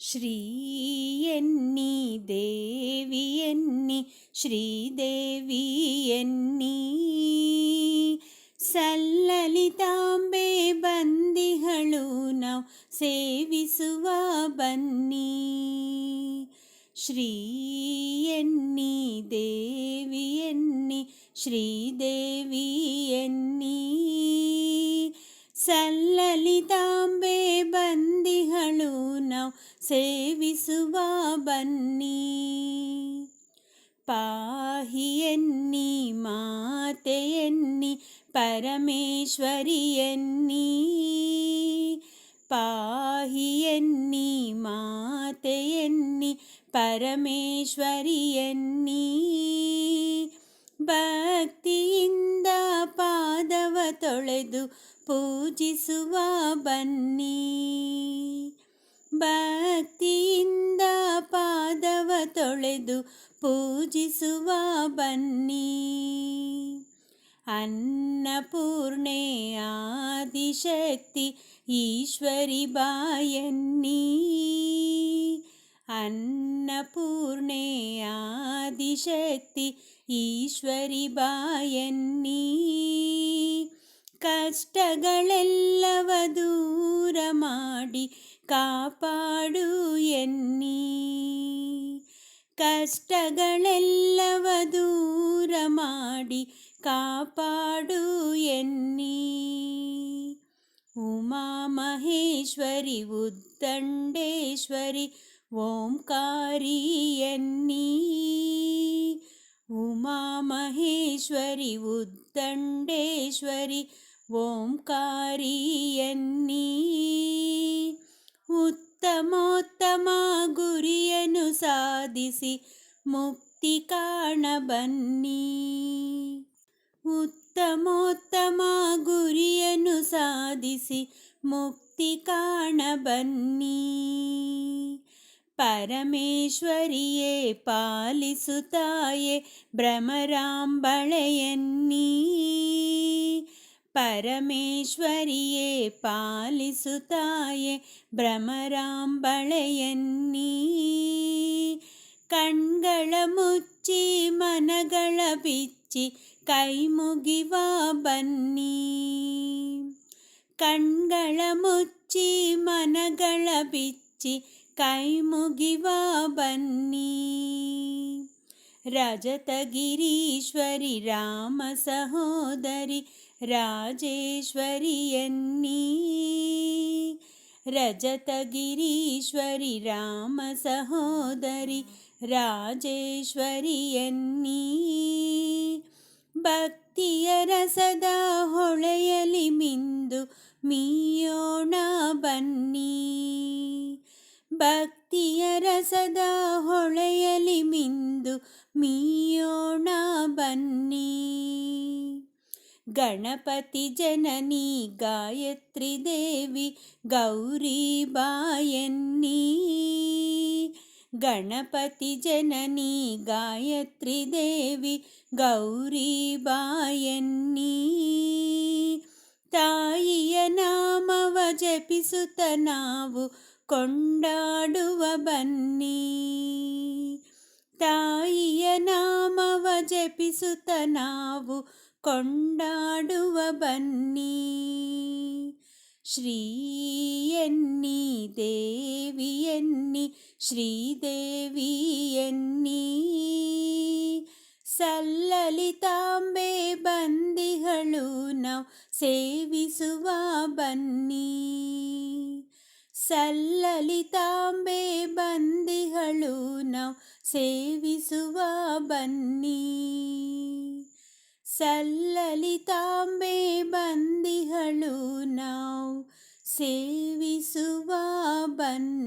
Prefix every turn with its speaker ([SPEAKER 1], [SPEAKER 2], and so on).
[SPEAKER 1] ಶ್ರೀ ಎನ್ನಿ ದೇವಿ ಎನ್ನಿ ಶ್ರೀದೇವಿ ಎನ್ನಿ ಸಲ್ಲಲಿತಾಂಬೆ ಬಂದಿಹಳು ನಾವು ಸೇವಿಸುವ ಬನ್ನಿ ಶ್ರೀ ಎನ್ನಿ ದೇವಿ ಎನ್ನಿ ಸೇವಿಸುವ ಬನ್ನಿ ಪಾಹಿ ಎನ್ನಿ ಮಾತೆ ಎನ್ನಿ ಪರಮೇಶ್ವರಿ ಎನ್ನಿ ಪಾಹಿ ಎನ್ನಿ ಮಾತೆ ಎನ್ನಿ ಪರಮೇಶ್ವರಿ ಎನ್ನಿ ಭಕ್ತಿಯಿಂದ ಪಾದವ ತೊಳೆದು ಪೂಜಿಸುವ ಬನ್ನಿ ಭಕ್ತಿಯಿಂದ ಪಾದವ ತೊಳೆದು ಪೂಜಿಸುವ ಬನ್ನಿ. ಅನ್ನಪೂರ್ಣೆ ಆದಿಶಕ್ತಿ ಈಶ್ವರಿ ಬಾಯನ್ನಿ. ಅನ್ನಪೂರ್ಣೆ ಆದಿಶಕ್ತಿ ಈಶ್ವರಿ ಬಾಯನ್ನಿ. ಕಷ್ಟಗಳೆಲ್ಲವ ದೂರ ಕಾಪಾಡು ಎನ್ನಿ. ಕಷ್ಟಗಳೆಲ್ಲವ ದೂರ ಮಾಡಿ ಕಾಪಾಡು ಎನ್ನಿ. ಉಮಾ ಮಹೇಶ್ವರಿ, ಉದ್ದಂಡೇಶ್ವರಿ, ಓಂಕಾರಿ ಎನ್ನಿ. ಉಮಾ ಮಹೇಶ್ವರಿ, ಉದ್ದಂಡೇಶ್ವರಿ ಓಂಕಾರಿ ಎನ್ನಿ ಉತ್ತಮೋತ್ತಮ ಗುರಿಯನ್ನು ಸಾಧಿಸಿ ಮುಕ್ತಿ ಕಾಣ ಬನ್ನಿ ಉತ್ತಮೋತ್ತಮ ಗುರಿಯನ್ನು ಸಾಧಿಸಿ ಮುಕ್ತಿ ಕಾಣ ಬನ್ನಿ ಪರಮೇಶ್ವರಿಯೇ ಪಾಲಿಸುತ್ತಾಯೆ ಭ್ರಮರಾಂಬಳೆಯನ್ನೀ ಪರಮೇಶ್ವರಿಯೇ ಪಾಲಿಸುತ್ತಾಯೆ ಭ್ರಮರಾಂಬಳೆಯನ್ನೀ ಕಣ್ಗಳ ಮುಚ್ಚಿ ಮನಗಳ ಬಿಚ್ಚಿ ಕೈ ಮುಗಿವ ಬನ್ನಿ ಕಣ್ಗಳ ಮುಚ್ಚಿ ಮನಗಳ ಬಿಚ್ಚಿ ಕೈ ಮುಗಿವ ಬನ್ನಿ ರಜತಗಿರೀಶ್ವರಿ ರಾಮ ಸಹೋದರಿ ರಾಜೇಶ್ವರಿಯನ್ನಿ ರಜತಗಿರೀಶ್ವರಿ ರಾಮ ಸಹೋದರಿ ರಾಜೇಶ್ವರಿಯನ್ನಿ ಭಕ್ತಿಯ ರಸದ ಹೊಳೆಯಲಿ ಮಿಂದು ಮೀಯೋಣ ಬನ್ನಿ. ಭಕ್ತಿಯ ರಸದ ಹೊಳೆಯಲಿ ಮಿಂದು ಮೀಯೋಣ ಬನ್ನಿ ಗಣಪತಿ ಜನನಿ ಗಾಯತ್ರಿ ದೇವಿ ಗೌರಿ ಬಾಯನ್ನಿ ಗಣಪತಿ ಜನನಿ ಗಾಯತ್ರಿ ದೇವಿ ಗೌರಿ ಬಾಯನ್ನಿ ತಾಯಿಯ ನಾಮವ ಜಪಿಸುತ್ತ ನಾವು ಕೊಂಡಾಡುವ ಬನ್ನಿ. ತಾಯಿಯ ನಾಮವ ಜಪಿಸುತ್ತ ನಾವು ಕೊಂಡಾಡುವ ಬನ್ನಿ. ಶ್ರೀ ಎನ್ನಿ ದೇವಿ ಎನ್ನಿ ಶ್ರೀದೇವಿ ಎನ್ನಿ. ಸಲ್ಲಲಿತಾಂಬೆ ಬಂದಿಗಳು ನಾವು ಸೇವಿಸುವ ಬನ್ನಿ. ಸಲ್ಲಲಿತಾಂಬೆ ಬಂದಿಗಳು ನಾವು ಸೇವಿಸುವ ಬನ್ನಿ. ಸಲ್ಲಲಿತಾಂಬೆ ಬಂದಿಗಳು ನಾವು ಸೇವಿಸುವ ಬನ್ನಿ.